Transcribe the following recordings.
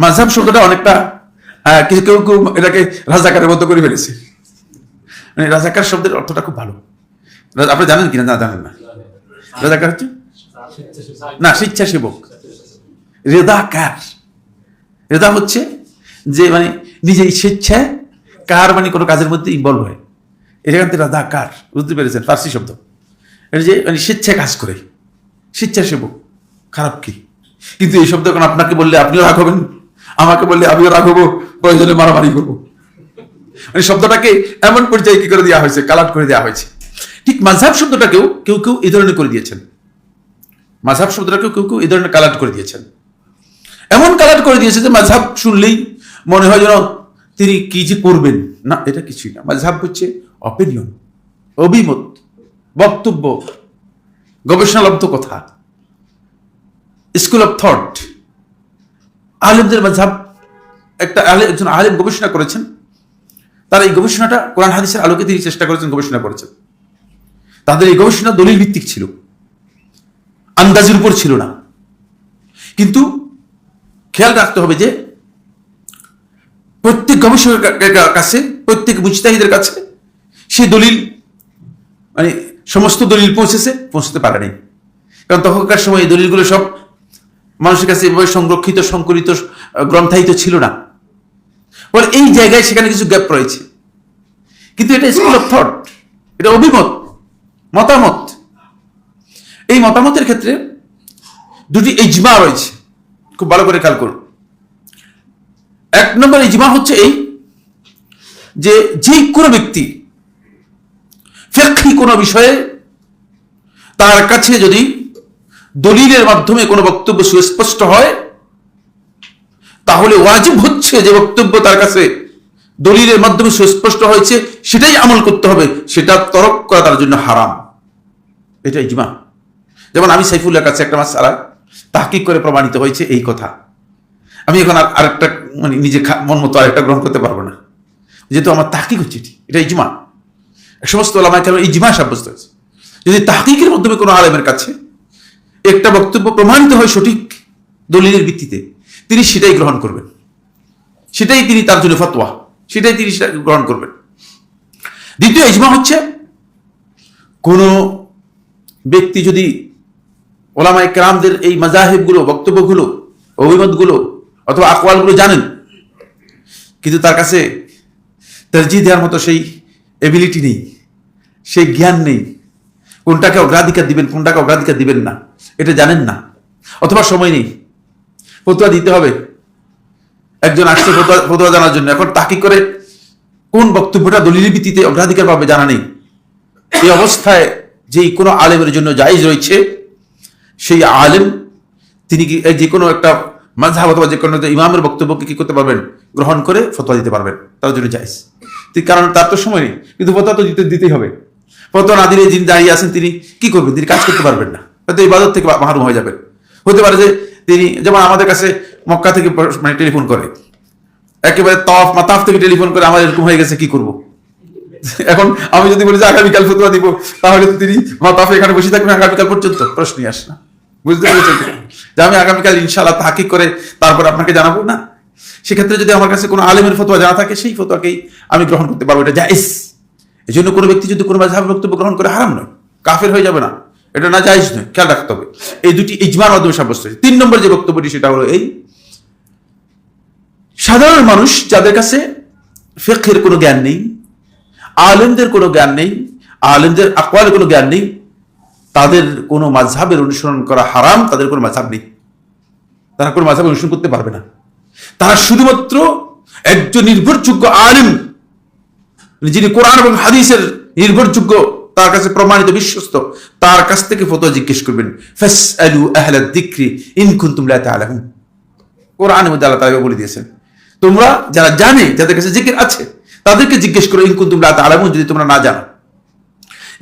মাঝহাব শব্দটা অনেকটা আহ, কিছু কেউ কেউ এটাকে রাজাকারের মতো করে ফেলেছে। মানে রাজাকার শব্দের অর্থটা খুব ভালো। আপনি জানেন কিনা? না জানেন না। রাজাকার হচ্ছে? না স্বেচ্ছাসেবক। রেদাকার। রেদা হচ্ছে যে মানে নিজে স্বেচ্ছায় কার মানে কোনো কাজের মধ্যে ইনভলভ হয়। এটা কিন্তু রাধাকার বুঝতে পেরেছেন? ফার্সি শব্দ। এটা যে মানে স্বেচ্ছায় কাজ করে। স্বেচ্ছাসেবক। খারাপ কি? কিন্তু এই শব্দ এখন আপনাকে বললে আপনিও রাগ হবেন। আমাকে বললে, আমিও রাগ হব, প্রয়োজনে মারামারি করব। মানে শব্দটাকে এমন পর্যায়ে কি করে দেওয়া হয়েছে? কালাট করে দেওয়া হয়েছে। ঠিক মাঝহাব শব্দটাকেও কেউ কেউ এই ধরনের করে দিয়েছেন। মাঝহাব শব্দটাকেও কেউ কেউ এই ধরনের কালাট করে দিয়েছেন। এমন কালার করে দিয়েছে যে মাঝহাব শুনলেই মনে হয় যেন তিনি কি যে করবেন? না, এটা কিছুই না। মাঝহাব হচ্ছে অপিনিয়ন, অভিমত, বক্তব্য, গবেষণালব্ধ কথা, স্কুল অফ থট। আলেমদের মাঝহাব একটা আলে একজন আলেম গবেষণা করেছেন। তার এই গবেষণাটা কোরআন হাদিসের আলোকে তিনি চেষ্টা করেছেন, গবেষণা করেছেন। তাদের এই গবেষণা দলিল ভিত্তিক ছিল। আন্দাজের উপর ছিল না। কিন্তু খেয়াল রাখতে হবে যে, প্রত্যেক গবেষকের কাছে, প্রত্যেক মুজতাহিদের কাছে সেই দলিল মানে সমস্ত দলিল পৌঁছেছে, পৌঁছতে পারে নাই কারণ তখনকার সময় এই দলিলগুলো সব মানুষের কাছে এভাবে সংরক্ষিত, সংকলিত, গ্রন্থায়িত ছিল না। ফলে এই জায়গায় সেখানে কিছু গ্যাপ রয়েছে। কিন্তু এটা স্কুল অফ থট এটা অভিমত, মতামত। এই মতামতের ক্ষেত্রে দুটি ইজমা রয়েছে। খুব ভালো করে খেয়াল করুন। এক নম্বর ইজমা হচ্ছে এই যে যে কোনো ব্যক্তি ফেকি কোনো বিষয়ে তার কাছে যদি দলিলের মাধ্যমে কোনো বক্তব্য সুস্পষ্ট হয় তাহলে ওয়াজিব হচ্ছে যে বক্তব্য তার কাছে দলিলের মাধ্যমে সুস্পষ্ট হয়েছে, সেটাই আমল করতে হবে, সেটা তরক করা তার জন্য হারাম। এটা ইজমা। যেমন আমি সাইফুল্লাহ কাছে একটা মাস সারা তাহকিক করে প্রমাণিত হয়েছে এই কথা। আমি এখন আর আরেকটা মানে নিজে মন মতো আরেকটা গ্রহণ করতে পারব না। যেহেতু আমার তাহকিক হচ্ছে এটি ইজমা। সমস্ত ওলামায় কেন ইজমা সাব্যস্ত হয়েছে। যদি তাহকিকের মাধ্যমে কোনো আলেমের কাছে একটা বক্তব্য প্রমাণিত হয় সঠিক দলিলের ভিত্তিতে তিনি সেটাই গ্রহণ করবেন। সেটাই তিনি তার জন্য ফতোয়া। সেটাই তিনি গ্রহণ করবেন। দ্বিতীয় ইজমা হচ্ছে, কোনো ব্যক্তি যদি ওলামাই কেরামদের এই মাজাহিবগুলো বক্তব্যগুলো, অভিমতগুলো অথবা আকওয়ালগুলো জানেন, কিন্তু তার কাছে তরজি দেওয়ার মতো সেই এবিলিটি নেই, সেই জ্ঞান নেই, কোনটাকে অগ্রাধিকার দিবেন, কোনটাকে অগ্রাধিকার দিবেন না, এটা জানেন না, অথবা সময় নেই। ফতুয়া দিতে হবে। একজন আসছে ফতুয়া জানার জন্য। এখন তাকে করে কোন বক্তব্যটা দলিলের ভিত্তিতে অগ্রাধিকার পাবে জানা নেই। এই অবস্থায় যে কোনো আলেমের জন্য জায়জ রয়েছে, সেই আলেম, তিনি কি যে কোনো একটা মাঝহাব অথবা যে কোনো ইমামের বক্তব্যকে কি করতে পারবেন? গ্রহণ করে ফতোয়া দিতে পারবেন। তার জন্য জায়েজ। কারণ তার তো সময় নেই। কিন্তু ফতোয়া তো দিতে, দিতেই হবে। ফতোয়া না দিলে যিনি দাঁড়িয়ে আছেন তিনি কি করবেন? তিনি কাজ করতে পারবেন না। হয়তো এই ইবাদত থেকে মাহরুম হয়ে যাবেন। হতে পারে যে তিনি যেমন আমাদের কাছে মক্কা থেকে মানে টেলিফোন করে। একেবারে তফ মাতাফ থেকে টেলিফোন করে আমার এরকম হয়ে গেছে, কি করব? এখন আমি যদি বলি যে আগামীকাল ফতুয়া দিব, তাহলে তিনি মাতাফে এখানে বসে থাকবেন, আগামীকাল পর্যন্ত প্রশ্নই আসে না বুঝতে পেরেছেন? যে আমি আগামীকাল ইনশাল্লাহ তাহাকিক করে তারপর আপনাকে জানাব? না। সেক্ষেত্রে যদি আমার কাছে কোনো আলেমের ফতোয়া জানা থাকে, সেই ফতোয়াকেই আমি গ্রহণ করতে পারব। এটা জায়েজ। এই জন্য কোনো ব্যক্তি যদি কোনো মাঝহাব বক্তব্য গ্রহণ করে, হারাম নয়। কাফের হয়ে যাবে না। এটা না জায়েজ নয় খেয়াল রাখতে হবে। এই দুটি ইজমার মাধ্যমে সাব্যস্ত হয়েছে। তিন নম্বর যে বক্তব্যটি, সেটা হলো এই, সাধারণ মানুষ যাদের কাছে ফেকের কোনো জ্ঞান নেই, আলেমদের কোনো জ্ঞান নেই, আলেমদের আকওয়ালের কোনো জ্ঞান নেই, তাদের কোনো মাঝহাবের অনুসরণ করা হারাম, তাদের কোনো মাঝহাব নেই। তারা কোনো মাঝহাব অনুসরণ করতে পারবে না। তারা শুধুমাত্র একজন নির্ভরযোগ্য আলেম, যিনি কোরআন এবং হাদিসের নির্ভরযোগ্য তার কাছে প্রমাণিত বিশ্বস্ত। তার কাছ থেকে ফতোয়া জিজ্ঞেস করবেন, ফাসআলু আহলা যিকরি ইন কুনতুম লা তা'লামুন কোরআনের মধ্যে আল্লাহ বলে দিয়েছেন, তোমরা যারা জানে, যাদের কাছে জিকির আছে, তাদেরকে জিজ্ঞেস করো, ইন কুনতুম লা তা'লামুন যদি তোমরা না জানো।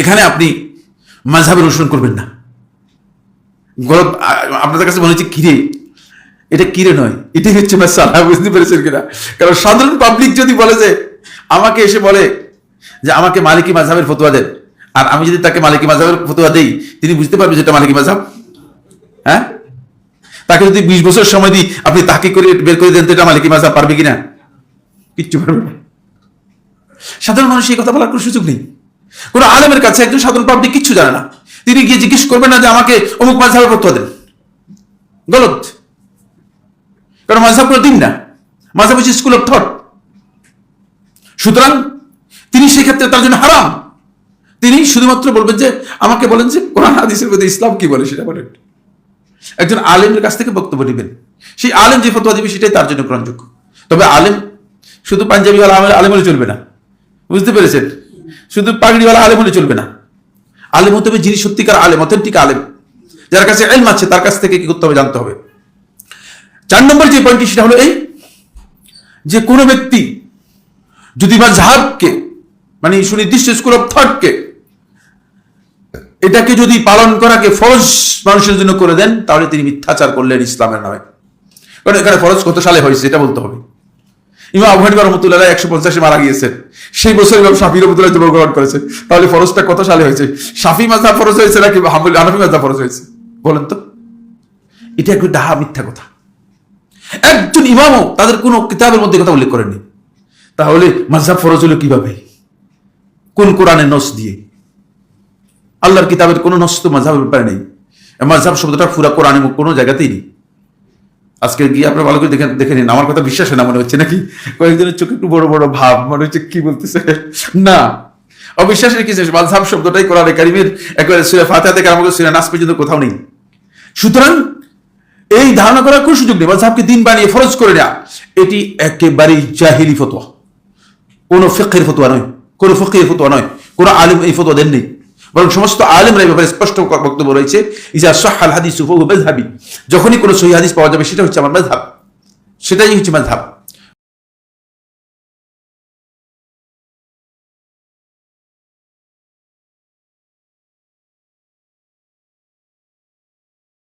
এখানে আপনি মাযহাবের অনুসরণ করবেন না। গলত আপনাদের কাছে মনে হচ্ছে কিরে? এটা কিরে নয়? এটাই হচ্ছে মাসালা, বুঝতে পেরেছেন কিনা? কারণ সাধারণ পাবলিক যদি বলে যে, আমাকে এসে বলে যে, আমাকে মালিকি মাঝহাবের ফতোয়া দেন আর আমি যদি তাকে মালিকি মাঝহাবের ফতোয়া দেই, তিনি বুঝতে পারবে যেটা মালিকি মাঝহাব হ্যাঁ? তাকে যদি বিশ বছর সময় দিই, আপনি তাকে করে বের করে দেন তো এটা মালিকি মাঝাব পারবে কিনা? কিচ্ছু পারবে না। সাধারণ মানুষ এই কথা বলার কোনো সুযোগ নেই। কোন আলেমের কাছে একজন সাধারণ পাবলিক কিচ্ছু জানে না। তিনি গিয়ে জিজ্ঞেস করবেন না যে আমাকে অমুক মাঝহাবের ফতোয়া দেন। গলত। কারণ মাঝহাব কোনো দিন না। মাঝহাব হচ্ছে স্কুল অফ থট সুতরাং তিনি সেক্ষেত্রে তার জন্য হারাম। তিনি শুধুমাত্র বলবেন যে, আমাকে বলেন যে, কোরআন, হাদিসের মধ্যে ইসলাম কি বলে সেটা বলেন। একজন আলেমের কাছ থেকে বক্তব্য নেবেন। সেই আলেম যে ফতোয়া দিবে সেটাই তার জন্য গ্রহণযোগ্য। তবে আলেম শুধু পাঞ্জাবিওয়ালা আলেম হলে চলবে না। বুঝতে পেরেছেন? শুধু পাগড়িওয়ালা আলেম হলে চলবে না। আলেম হতে হবে যিনি সত্যিকার আলেম, অথেন্টিক আলেম। যার কাছে এলম আছে, তার কাছ থেকে কি করতে হবে জানতে হবে। চার নম্বর যে পয়েন্টটি, সেটা হলো এই যে, কোনো ব্যক্তি যদি বা ঝাবকে মানে সুনির্দিষ্ট স্কুল অফ থটকে এটাকে যদি পালন করাকে ফরজ মানুষের জন্য করে দেন, তাহলে তিনি মিথ্যাচার করলেন ইসলামের নামে। কারণ এখানে ফরজ কত সালে হয়েছে, এটা বলতে হবে। ইমাম আবু রহমতুল্লাহ একশো পঞ্চাশে মারা গিয়েছেন। সেই বছর ইমাম শাফি রহমতুল্লাহ জন্মগ্রহণ করেছে তাহলে ফরজটা কত সালে হয়েছে? শাফি মাজা ফরজ হয়েছে নাকি হাম্বুল হানফি মাজা ফরজ হয়েছে? বলেন তো। এটা একটু ডাহা মিথ্যা কথা। একজন ইমামও তাদের কোনো কিতাবের মধ্যে কথা উল্লেখ করেননি। তাহলে মাঝহাব ফরজ হলো কীভাবে? কোন কোরআনের নস দিয়ে? আল্লাহর কিতাবের কোনো নস মাঝাবের ব্যাপারে নেই। মাঝহাব শব্দটা পুরা কোরআনে কোনো জায়গাতেই নেই। আজকে গিয়ে আপনারা ভালো করে দেখে দেখে নিন। আমার কথা বিশ্বাস না মনে হচ্ছে নাকি? কয়েকজনের চোখে একটু বড় বড় ভাব, মনে হচ্ছে কি বলতেছে। না। অবিশ্বাসের কিছু নেই। মাঝহাব শব্দটাই কোরআনে কারিমের একেবারে সুরে ফাতিহা থেকে আরম্ভ করে সুরে নাস পর্যন্ত কোথাও নেই। সুতরাং এই ধারণা করার কোনো সুযোগ নেই। মাঝহাবকে দিন বানিয়ে ফরজ করে নেওয়া এটি একেবারেই জাহিলি ফতোয়া। কোনো ফিকের ফতোয়া নয়। কোনো ফকির ফতোয়া নয়। কোনো আলিম এই ফতোয়া দেননি। বরং সমস্ত আলেমরা এই ব্যাপারে স্পষ্ট বক্তব্য রয়েছে হাদিস যখনই কোনো সহি হাদিস পাওয়া যাবে, সেটা হচ্ছে আমার মেজহাব সেটাই হচ্ছে মেজহাব